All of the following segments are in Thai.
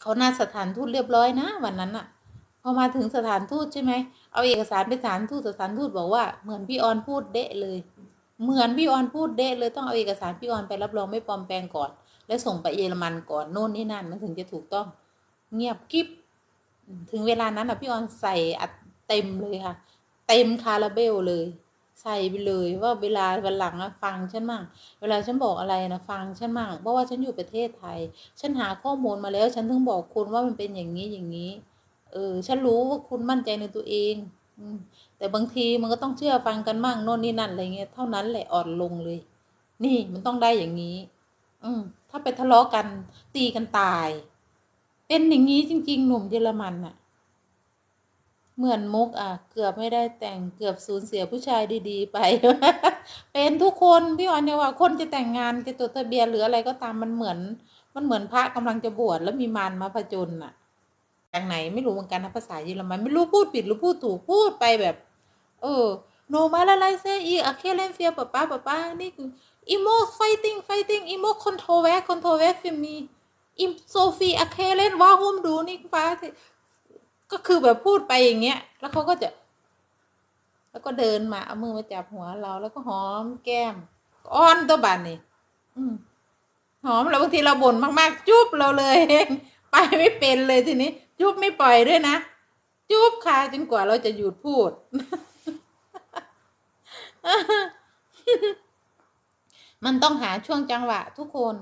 เขานัดสถานทูตเรียบร้อยนะวันนั้นอะพอมาถึงสถานทูตใช่ไหมเอาเอกสารไปสถานทูตสถานทูตบอกว่าเหมือนพี่ออนพูดเดะเลย เหมือนพี่ออนพูดเดะเลยต้องเอาเอกสารพี่ออนไปรับรองไม่ปลอมแปลงก่อน แล้วส่งไปเยอรมันก่อนโน่นนี่นั่นมันถึงจะถูกต้อง เงียบกิ๊บถึงเวลานั้นอะพี่ออนใส่อัดเต็มเลยค่ะ เต็มคาราเบลเลย ใส่ไปเลยว่าเวลาวันหลังอะฟังฉันมั่งเวลาฉันบอกอะไรนะฟังฉันมั่งเพราะว่าฉันอยู่ประเทศไทย ฉันหาข้อมูลมาแล้ว ฉันถึงบอกคุณว่ามันเป็นอย่างนี้อย่างนี้ เออ ฉันรู้ว่าคุณมั่นใจในตัวเองอืมแต่บางทีมันก็ต้องเชื่อฟังกันมั่งโน่นนี่นั่นอะไรเงี้ยเท่านั้นแหละอ่อนลงเลย นี่มันต้องได้อย่างนี้ อืมถ้าไปทะเลาะกันตีกันตาย เป็นอย่างนี้จริง ๆ หนุ่มเยอรมันอะ เหมือนมุกอะ เกือบไม่ได้แต่งเกือบสูญเสียผู้ชายดีๆ ไป เป็นทุกคนพี่ออนเนี่ยว่าคนจะแต่งงานจะจดทะเบียนหรืออะไรก็ตามมันเหมือน มันเหมือนพระกำลังจะบวชแล้วมีมารมาผจญอะจากไหนไม่รู้เหมือนกันนะภาษาเยอรมันไม่รู้พูดผิดหรือพูดถูกพูดไปแบบ เออโนมาละไลเซอีอะเคเลนเฟียป้าป้าป้าป้านี่คืออีโมไฟติ้งไฟติ้งอีโมคอนโทรเวคอนโทรเวฟิมีอิมโซฟีอะเคเลนว่าฮุมดูนี่ฟ้า ก็คือแบบพูดไปอย่างเงี้ย แล้วเขาก็จะ แล้วก็เดินมาเอามือมาจับหัวเราแล้วก็หอมแก้มอ้อนตัวบันนี่อืหอมแล้วบางทีเราบ่นมากๆ จุ๊บเราเลย ไปไม่เป็นเลยทีนี้ จุ๊บไม่ปล่อยด้วยนะ จุ๊บคาจนกว่าเราจะหยุดพูด มันต้องหาช่วงจังหวะทุกคน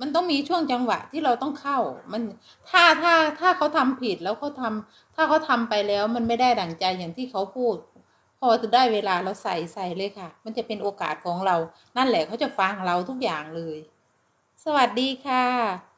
มันต้องมีช่วงจังหวะที่เราต้องเข้า มันถ้าถ้าถ้าเขาทำผิดแล้วเขาทำถ้าเขาทำไปแล้วมันไม่ได้ดั่งใจอย่างที่เขาพูด พอจะได้เวลาเราใส่ใส่เลยค่ะ มันจะเป็นโอกาสของเรา นั่นแหละเขาจะฟังเราทุกอย่างเลย สวัสดีค่ะ